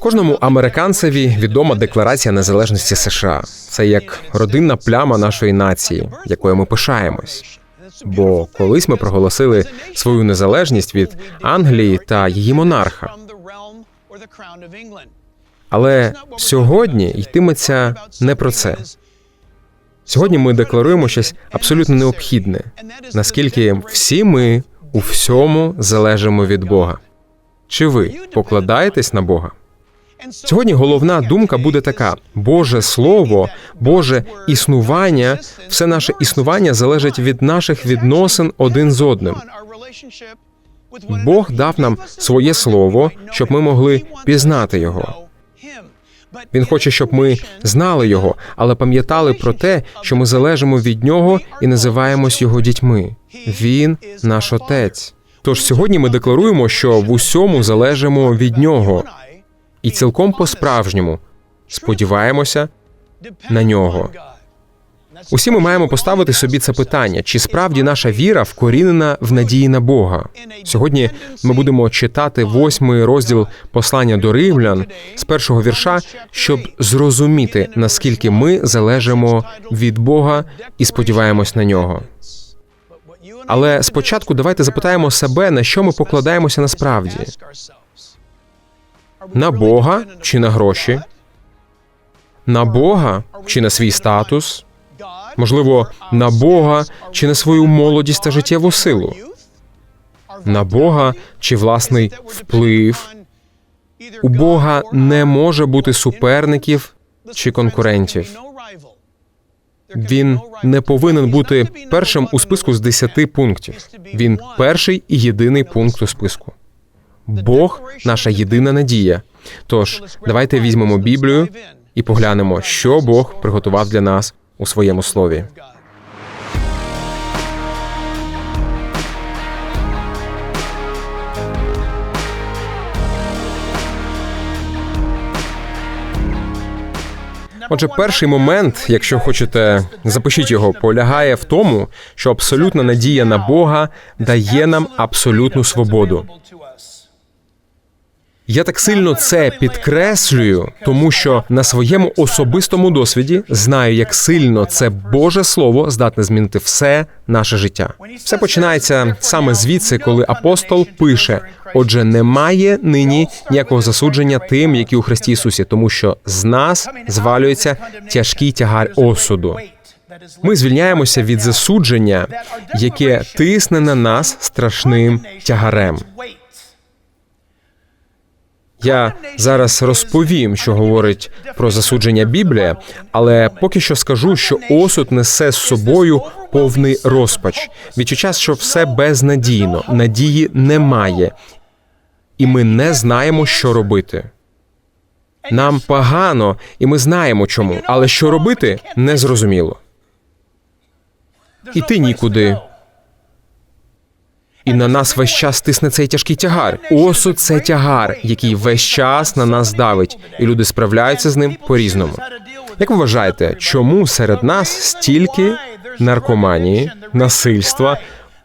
Кожному американцеві відома декларація незалежності США. Це як родинна пляма нашої нації, якою ми пишаємось. Бо колись ми проголосили свою незалежність від Англії та її монарха. Але сьогодні йтиметься не про це. Сьогодні ми декларуємо щось абсолютно необхідне, наскільки всі ми у всьому залежимо від Бога. Чи ви покладаєтесь на Бога? Сьогодні головна думка буде така: Боже Слово, Боже існування, все наше існування залежить від наших відносин один з одним. Бог дав нам своє слово, щоб ми могли пізнати його. Він хоче, щоб ми знали його, але пам'ятали про те, що ми залежимо від нього і називаємось його дітьми. Він наш отець. Тож сьогодні ми декларуємо, що в усьому залежимо від нього, і цілком по-справжньому сподіваємося на нього. Усі ми маємо поставити собі це питання: чи справді наша віра вкорінена в надії на Бога? Сьогодні ми будемо читати восьмий розділ послання до римлян з першого вірша, щоб зрозуміти наскільки ми залежимо від Бога і сподіваємось на нього. Але спочатку давайте запитаємо себе, на що ми покладаємося насправді: на Бога чи на гроші? На Бога чи на свій статус? Можливо, на Бога чи на свою молодість та життєву силу? На Бога чи власний вплив? У Бога не може бути суперників чи конкурентів. Він не повинен бути першим у списку з десяти пунктів. Він перший і єдиний пункт у списку. Бог наша єдина надія. Тож давайте візьмемо Біблію і поглянемо, що Бог приготував для нас у своєму слові. Отже, перший момент, якщо хочете, запишіть його, полягає в тому, що абсолютна надія на Бога дає нам абсолютну свободу. Я так сильно це підкреслюю, тому що на своєму особистому досвіді знаю, як сильно це Боже Слово здатне змінити все наше життя. Все починається саме звідси, коли апостол пише: отже, немає нині ніякого засудження тим, які у Христі Ісусі, тому що з нас звалюється тяжкий тягар осуду. Ми звільняємося від засудження, яке тисне на нас страшним тягарем. Я зараз розповім, що говорить про засудження Біблія, але поки що скажу, що осуд несе з собою повний розпач, відчуття, що все безнадійно, надії немає, і ми не знаємо, що робити. Нам погано, і ми знаємо чому, але що робити незрозуміло. Іти нікуди. І на нас весь час тисне цей тяжкий тягар. Осуд це тягар, який весь час на нас давить, і люди справляються з ним по-різному. Як ви вважаєте, чому серед нас стільки наркоманії, насильства,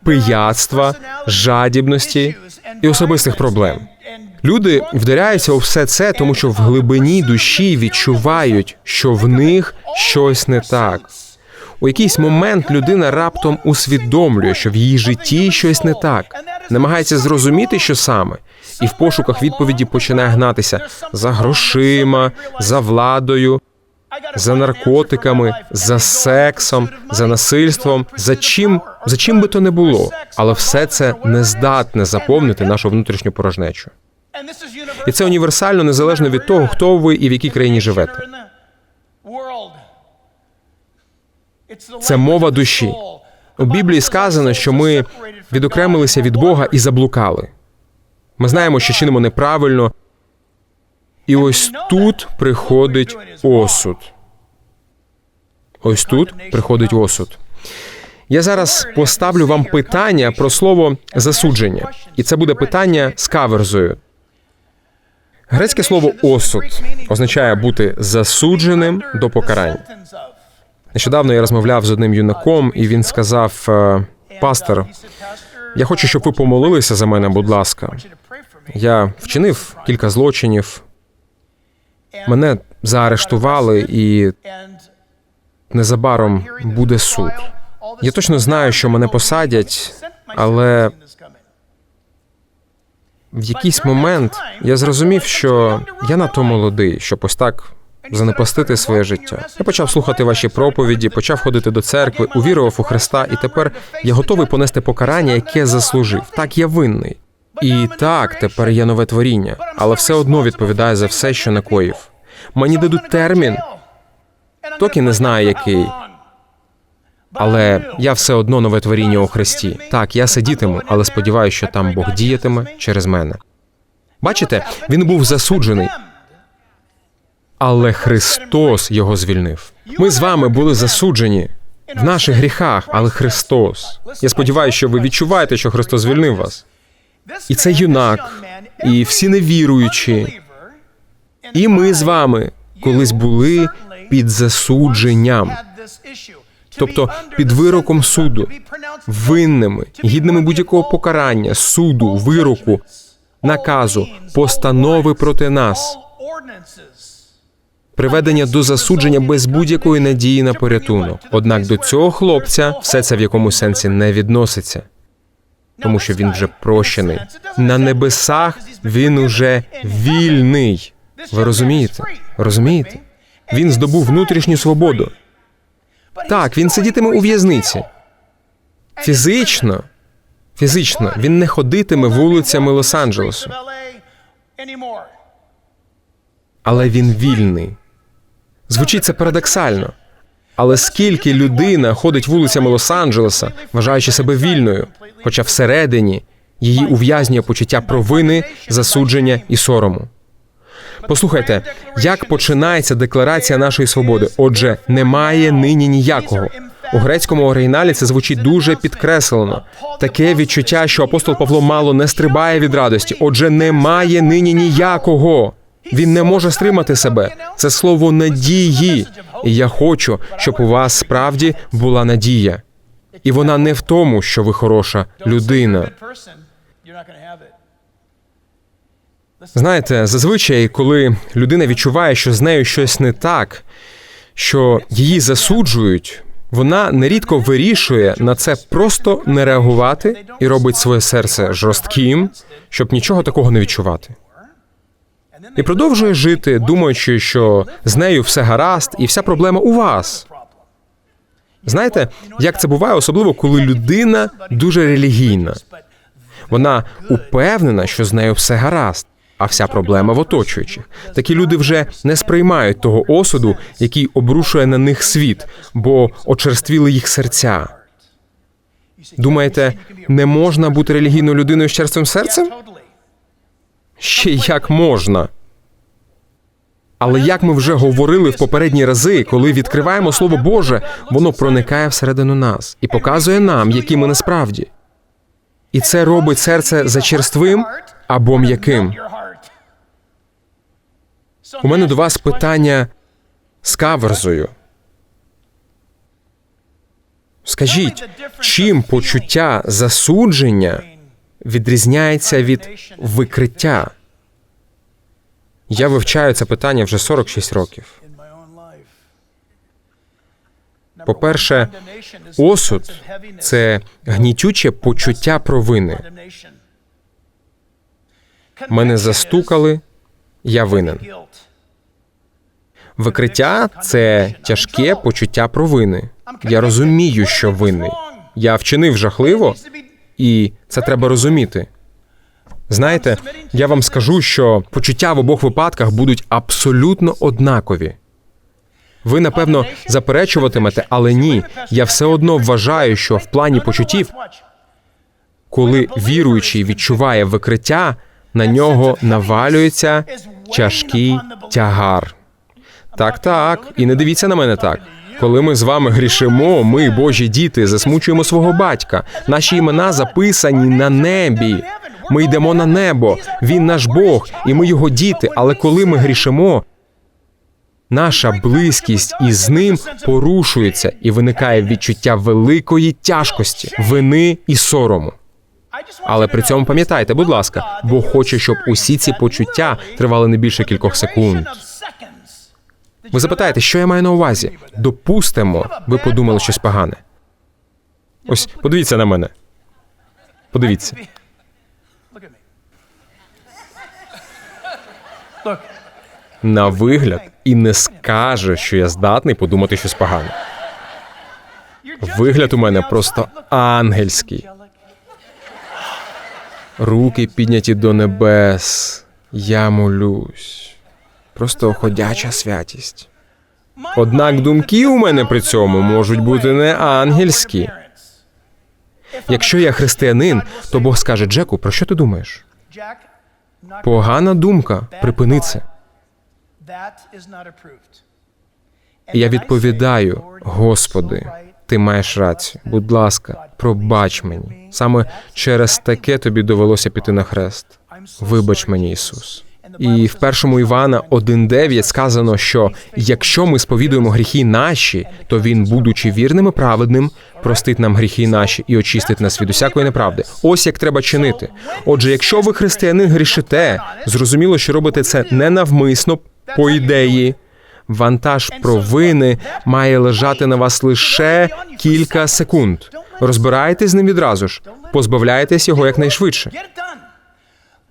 пияцтва, жадібності і особистих проблем? Люди вдаряються у все це, тому що в глибині душі відчувають, що в них щось не так. У якийсь момент людина раптом усвідомлює, що в її житті щось не так, намагається зрозуміти, що саме, і в пошуках відповіді починає гнатися за грошима, за владою, за наркотиками, за сексом, за насильством, за чим, за чим би то не було, але все це не здатне заповнити нашу внутрішню порожнечу. І це універсально незалежно від того, хто ви і в якій країні живете. Це мова душі. У Біблії сказано, що ми відокремилися від Бога і заблукали. Ми знаємо, що чинимо неправильно, і ось тут приходить осуд. Ось тут приходить осуд. Я зараз поставлю вам питання про слово засудження, і це буде питання з каверзою. Грецьке слово осуд означає бути засудженим до покарання. Нещодавно я розмовляв з одним юнаком, і він сказав: «Е, Пастор, я хочу, щоб ви помолилися за мене, будь ласка. Я вчинив кілька злочинів, Мене заарештували, і незабаром буде суд. Я точно знаю, що мене посадять, але в якийсь момент я зрозумів, що я надто молодий, щоб ось так занепастити своє життя. Я почав слухати ваші проповіді, почав ходити до церкви, увірував у Христа, і тепер я готовий понести покарання, яке заслужив. Так, я винний. І так, тепер є нове творіння, але все одно відповідає за все, що накоїв. Мені дадуть термін, Токи не знаю, який. але я все одно нове творіння у Христі. Так, я сидітиму, але сподіваюся, що там Бог діятиме через мене. Бачите, він був засуджений, але Христос його звільнив. Ми з вами були засуджені в наших гріхах, але Христос. Я сподіваюся, що ви відчуваєте, що Христос звільнив вас. І це юнак, і всі невіруючі. І ми з вами колись були під засудженням, тобто під вироком суду, винними, гідними будь-якого покарання, суду, вироку, наказу, постанови проти нас, приведення до засудження без будь-якої надії на порятунок. Однак до цього хлопця все це в якомусь сенсі не відноситься, тому що він вже прощений. На небесах він уже вільний. Ви розумієте? Розумієте? Він здобув внутрішню свободу. Так, він сидітиме у в'язниці. Фізично, фізично він не ходитиме вулицями Лос-Анджелесу, але він вільний. Звучить це парадоксально. Але скільки людина ходить вулицями Лос-Анджелеса, вважаючи себе вільною, хоча всередині її ув'язнює почуття провини, засудження і сорому. Послухайте, як починається декларація нашої свободи. Отже, немає нині ніякого. У грецькому оригіналі це звучить дуже підкреслено. Таке відчуття, що апостол Павло мало не стрибає від радості. Отже, немає нині ніякого. Він не може стримати себе. Це слово надії. І я хочу, щоб у вас справді була надія. І вона не в тому, що ви хороша людина. Знаєте, зазвичай, коли людина відчуває, що з нею щось не так, що її засуджують, вона нерідко вирішує на це просто не реагувати і робить своє серце жорстким, щоб нічого такого не відчувати. І продовжує жити, думаючи, що з нею все гаразд, і вся проблема у вас. Знаєте, як це буває, особливо коли людина дуже релігійна. Вона упевнена, що з нею все гаразд, а вся проблема в оточуючих. Такі люди вже не сприймають того осуду, який обрушує на них світ, бо очерствіли їх серця. Думаєте, не можна бути релігійною людиною з черствим серцем? Ще як можна. Але як ми вже говорили в попередні рази, коли відкриваємо Слово Боже, воно проникає всередину нас і показує нам, які ми насправді. І це робить серце зачерствим або м'яким. У мене до вас питання з каверзою. Скажіть, чим почуття засудження відрізняється від викриття? Я вивчаю це питання вже 46 років. По-перше, осуд це гнітюче почуття провини. Мене застукали, я винен. Викриття це тяжке почуття провини. Я розумію, що винний. Я вчинив жахливо, і це треба розуміти. Знаєте, я вам скажу, що почуття в обох випадках будуть абсолютно однакові. Ви, напевно, заперечуватимете, але ні. Я все одно вважаю, що в плані почуттів, коли віруючий відчуває викриття, на нього навалюється тяжкий тягар. Так, так, і не дивіться на мене так. Коли ми з вами грішимо, ми, Божі діти, засмучуємо свого батька. Наші імена записані на небі. Ми йдемо на небо. Він наш Бог, і ми його діти. Але коли ми грішимо, наша близькість із ним порушується і виникає відчуття великої тяжкості, вини і сорому. Але при цьому пам'ятайте, будь ласка, Бог хоче, щоб усі ці почуття тривали не більше кількох секунд. Ви запитаєте, що я маю на увазі? Допустимо, ви подумали щось погане. Ось подивіться на мене. Подивіться. На вигляд і не скаже, що я здатний подумати щось погане. Вигляд у мене просто ангельський. Руки підняті до небес. Я молюсь. Просто ходяча святість. Однак думки у мене при цьому можуть бути не ангельські. Якщо я християнин, то Бог скаже: Джеку, про що ти думаєш? Погана думка, припини це. Я відповідаю, Господи, ти маєш рацію. Будь ласка, пробач мені. Саме через таке тобі довелося піти на хрест. Вибач мені, Ісус. І в першому Івана 1.9 сказано, що якщо ми сповідуємо гріхи наші, то він, будучи вірним і праведним, простить нам гріхи наші і очистить нас від усякої неправди. Ось як треба чинити. Отже, якщо ви християнин грішите, зрозуміло, що робите це не навмисно, по ідеї. Вантаж провини має лежати на вас лише кілька секунд. Розбирайтесь з ним відразу ж, позбавляйтесь його якнайшвидше.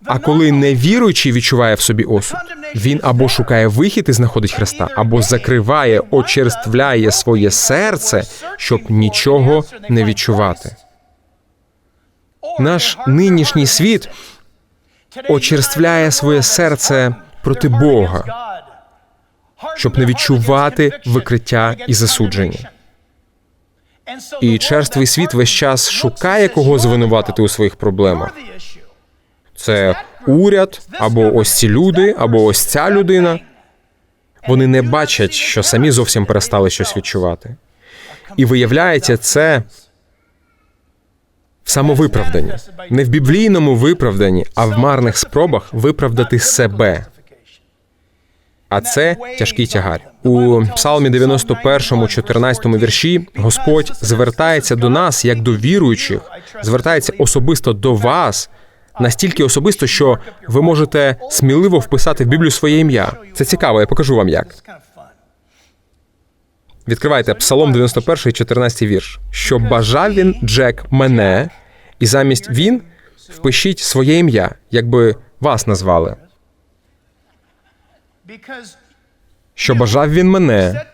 А коли невіруючий відчуває в собі осуд, він або шукає вихід і знаходить Христа, або закриває, очерствляє своє серце, щоб нічого не відчувати. Наш нинішній світ очерствляє своє серце проти Бога, щоб не відчувати викриття і засудження. І черствий світ весь час шукає кого звинуватити у своїх проблемах. Це уряд, або ось ці люди, або ось ця людина. Вони не бачать, що самі зовсім перестали щось відчувати. І виявляється, це в самовиправданні. Не в біблійному виправданні, а в марних спробах виправдати себе. А це тяжкий тягар. У Псалмі 91, 14 вірші Господь звертається до нас як до віруючих, звертається особисто до вас, настільки особисто, що ви можете сміливо вписати в Біблію своє ім'я. Це цікаво, я покажу вам як. Відкривайте Псалом 91, 14 вірш. Що бажав він Джек мене, і замість він впишіть своє ім'я, якби вас назвали. Що бажав він мене,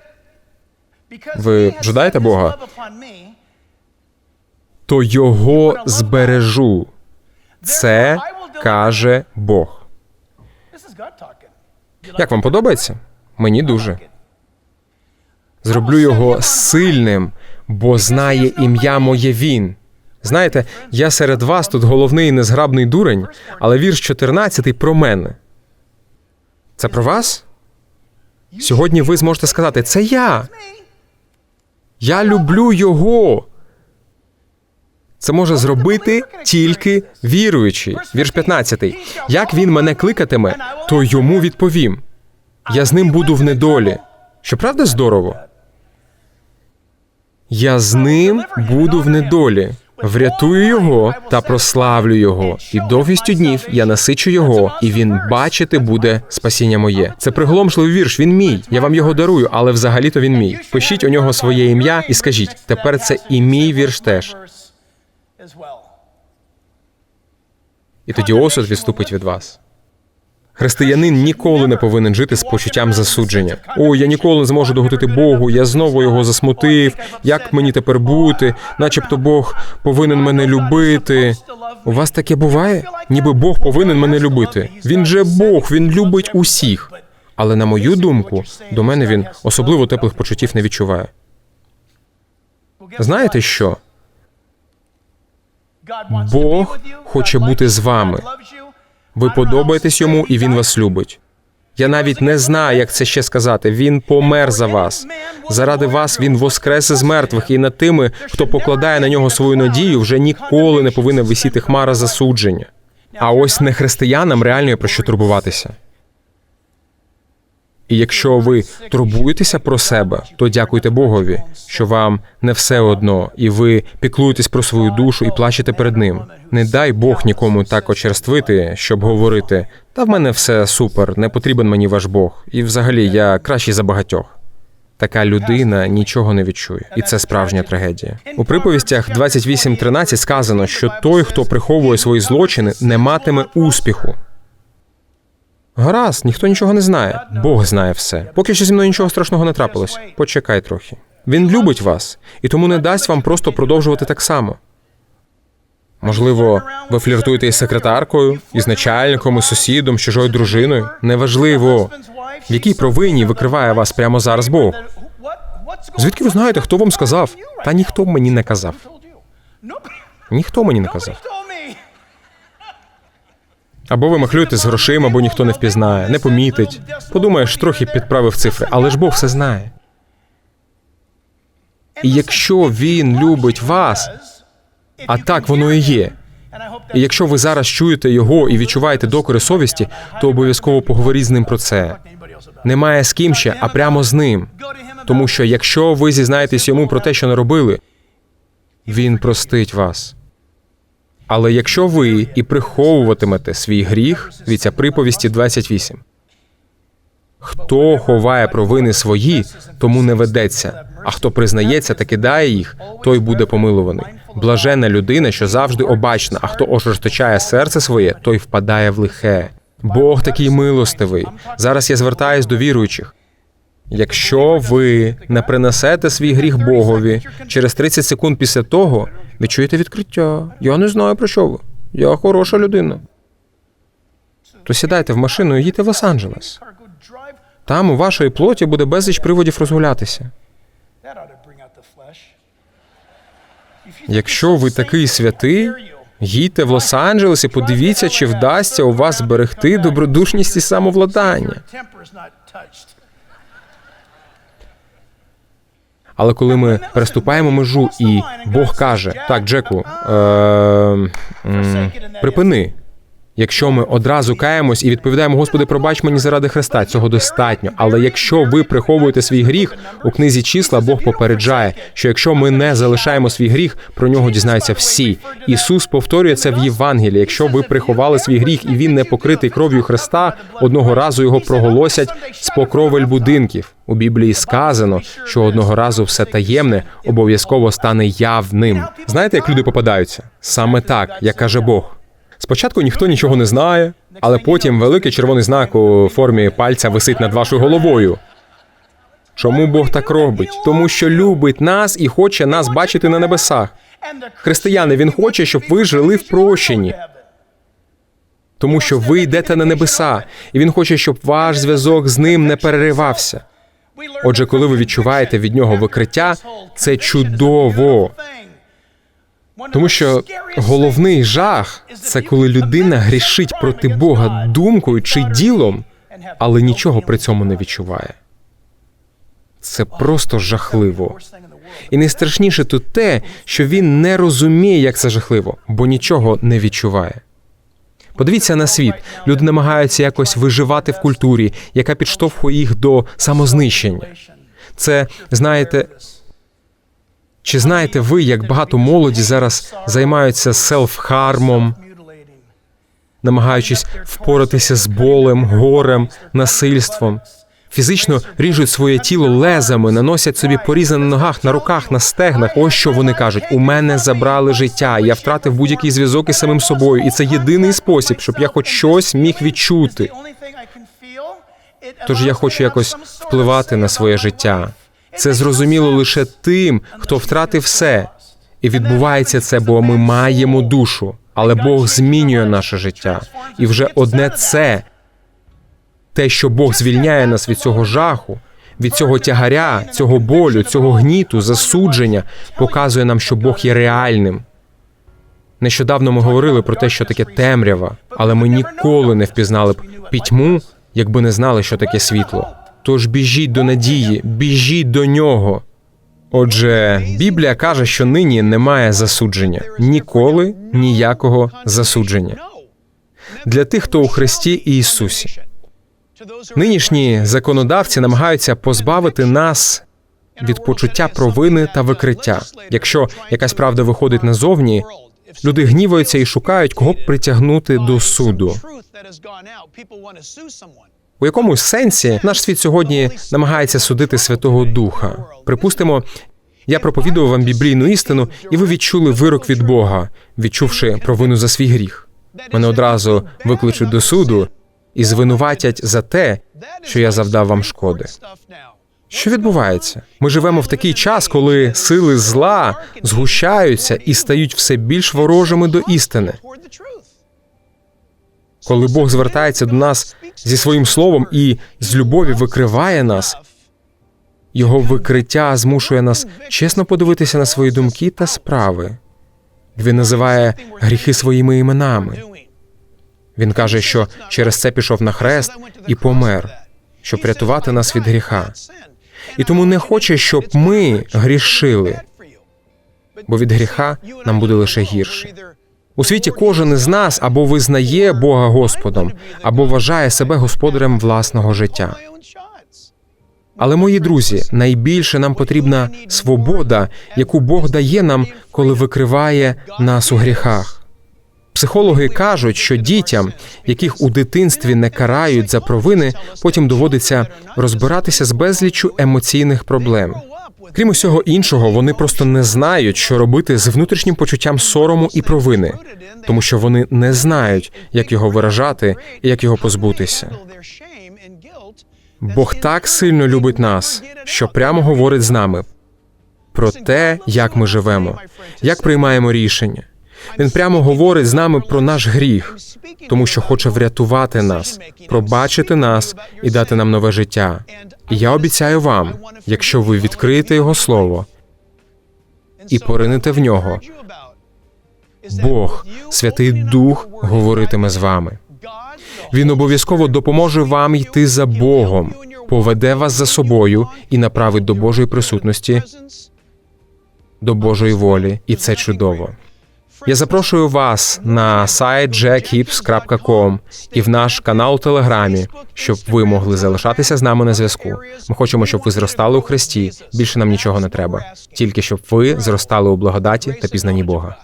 Ви жадаєте Бога? то його збережу. Це каже Бог. Як вам подобається? Мені дуже. Зроблю його сильним, бо знає ім'я моє він. Знаєте, я серед вас тут головний незграбний дурень, але вірш 14 про мене. Це про вас? Сьогодні ви зможете сказати: це я. Я люблю його. Це може зробити тільки віруючий. Вірш 15. Як він мене кликатиме, то йому відповім. Я з ним буду в недолі. Щоправда, здорово? Я з ним буду в недолі. Врятую його та прославлю його, і довгістю днів я насичу його, і він бачити буде спасіння моє. Це приголомшливий вірш. Він мій. Я вам його дарую, але взагалі-то він мій. Пишіть у нього своє ім'я і скажіть: тепер це і мій вірш теж. І тоді осуд відступить від вас. Християнин ніколи не повинен жити з почуттям засудження. О, я ніколи не зможу догодити Богу, я знову його засмутив. Як мені тепер бути? Начебто Бог повинен мене любити. У вас таке буває? Ніби Бог повинен мене любити. Він же Бог, він любить усіх. Але на мою думку, до мене він особливо теплих почуттів не відчуває. Знаєте що? Бог хоче бути з вами. Ви подобаєтесь йому, і він вас любить. Я навіть не знаю, як це ще сказати. Він помер за вас. Заради вас він воскрес із мертвих, і над тими, хто покладає на нього свою надію, вже ніколи не повинна висіти хмара засудження. А ось не християнам реально є про що турбуватися. І якщо ви турбуєтеся про себе, то дякуйте Богові, що вам не все одно, і ви піклуєтесь про свою душу і плачете перед ним. Не дай Бог нікому так очерствити, щоб говорити: та в мене все супер, не потрібен мені ваш Бог, і взагалі я кращий за багатьох. Така людина нічого не відчує, і це справжня трагедія. У приповістях 28.13 сказано, що той, хто приховує свої злочини, не матиме успіху. Гаразд, ніхто нічого не знає. Бог знає все. Поки що зі мною нічого страшного не трапилось. Почекай трохи. Він любить вас і тому не дасть вам просто продовжувати так само. Можливо, ви фліртуєте із секретаркою, із начальником, із сусідом, з чужою дружиною. Неважливо, в якій провині викриває вас прямо зараз Бог. Звідки ви знаєте, хто вам сказав? Та ніхто мені не казав. Ніхто мені не казав. Або ви махлюєте з грошима, бо ніхто не впізнає, не помітить. Подумаєш, трохи підправив цифри, але ж Бог все знає. І якщо він любить вас, а так воно і є. І якщо ви зараз чуєте його і відчуваєте докори совісті, то обов'язково поговоріть з ним про це. Немає з ким ще, а прямо з ним. Тому що якщо ви зізнаєтесь йому про те, що не робили, він простить вас. Але якщо ви і приховуватимете свій гріх, віця приповісті 28. Хто ховає провини свої, тому не ведеться, а хто признається та кидає їх, той буде помилуваний. Блаженна людина, що завжди обачна, а хто ожесточає серце своє, той впадає в лихе. Бог такий милостивий. Зараз я звертаюсь до віруючих. Якщо ви не принесете свій гріх Богові через 30 секунд після того, відчуєте відкриття. Я не знаю про що ви. Я хороша людина. То сідайте в машину і їдьте в Лос-Анджелес. Там у вашої плоті буде безліч приводів розгулятися. Якщо ви такий святий, їдьте в Лос-Анджелес і подивіться, чи вдасться у вас зберегти добродушність і самовладання. Але коли ми переступаємо межу, і Бог каже: так, Джеку, е, припини. Якщо ми одразу каємось і відповідаємо, Господи, пробач мені заради Христа, цього достатньо. Але якщо ви приховуєте свій гріх, у книзі числа Бог попереджає, що якщо ми не залишаємо свій гріх, про нього дізнаються всі. Ісус повторює це в Євангелії. Якщо ви приховали свій гріх і він не покритий кров'ю Христа, одного разу його проголосять з покровель будинків. У Біблії сказано, що одного разу все таємне обов'язково стане явним. Знаєте, як люди попадаються? Саме так, як каже Бог. Спочатку ніхто нічого не знає, але потім великий червоний знак у формі пальця висить над вашою головою. Чому Бог так робить? Тому що любить нас і хоче нас бачити на небесах. Християни, він хоче, щоб ви жили в прощенні. Тому що ви йдете на небеса, і він хоче, щоб ваш зв'язок з ним не переривався. Отже, коли ви відчуваєте від нього викриття, це чудово. Тому що головний жах це коли людина грішить проти Бога думкою чи ділом, але нічого при цьому не відчуває. Це просто жахливо. І найстрашніше тут те, що він не розуміє, як це жахливо, бо нічого не відчуває. Подивіться на світ. Люди намагаються якось виживати в культурі, яка підштовхує їх до самознищення. Це знаєте, чи знаєте ви, як багато молоді зараз займаються селф-хармом, намагаючись впоратися з болем, горем, насильством? Фізично ріжуть своє тіло лезами, наносять собі порізи на ногах, на руках, на стегнах. Ось що вони кажуть: у мене забрали життя. Я втратив будь-який зв'язок із самим собою, і це єдиний спосіб, щоб я хоч щось міг відчути. Тож я хочу якось впливати на своє життя. Це зрозуміло лише тим, хто втратив все. І відбувається це, бо ми маємо душу, але Бог змінює наше життя. І вже одне це те, що Бог звільняє нас від цього жаху, від цього тягаря, цього болю, цього гніту, засудження, показує нам, що Бог є реальним. Нещодавно ми говорили про те, що таке темрява, але ми ніколи не впізнали б пітьму, якби не знали, що таке світло. Тож біжіть до надії, біжіть до нього. Отже, Біблія каже, що нині немає засудження, ніколи ніякого засудження для тих, хто у Христі і Ісусі. Нинішні законодавці намагаються позбавити нас від почуття провини та викриття. Якщо якась правда виходить назовні, люди гніваються і шукають, кого б притягнути до суду. У якомусь сенсі наш світ сьогодні намагається судити Святого Духа. Припустимо, я проповідував вам біблійну істину, і ви відчули вирок від Бога, відчувши провину за свій гріх. Мене одразу викличуть до суду і звинуватять за те, що я завдав вам шкоди. Що відбувається? Ми живемо в такий час, коли сили зла згущаються і стають все більш ворожими до істини. Коли Бог звертається до нас зі своїм словом і з любові викриває нас, його викриття змушує нас чесно подивитися на свої думки та справи. Він називає гріхи своїми іменами. Він каже, що через це пішов на хрест і помер, щоб врятувати нас від гріха. І тому не хоче, щоб ми грішили, бо від гріха нам буде лише гірше. У світі кожен із нас або визнає Бога Господом, або вважає себе господарем власного життя. Але, мої друзі, найбільше нам потрібна свобода, яку Бог дає нам, коли викриває нас у гріхах. Психологи кажуть, що дітям, яких у дитинстві не карають за провини, потім доводиться розбиратися з безліччю емоційних проблем. Крім усього іншого, вони просто не знають, що робити з внутрішнім почуттям сорому і провини, тому що вони не знають, як його виражати і як його позбутися. Бог так сильно любить нас, що прямо говорить з нами про те, як ми живемо, як приймаємо рішення. Він прямо говорить з нами про наш гріх, тому що хоче врятувати нас, пробачити нас і дати нам нове життя. І я обіцяю вам, якщо ви відкриєте його слово і поринете в нього, Бог, Святий Дух, говоритиме з вами. Він обов'язково допоможе вам йти за Богом, поведе вас за собою і направить до Божої присутності, до Божої волі, і це чудово. Я запрошую вас на сайт jackhips.com і в наш канал у Телеграмі, щоб ви могли залишатися з нами на зв'язку. Ми хочемо, щоб ви зростали у Христі. Більше нам нічого не треба, тільки щоб ви зростали у благодаті та пізнанні Бога.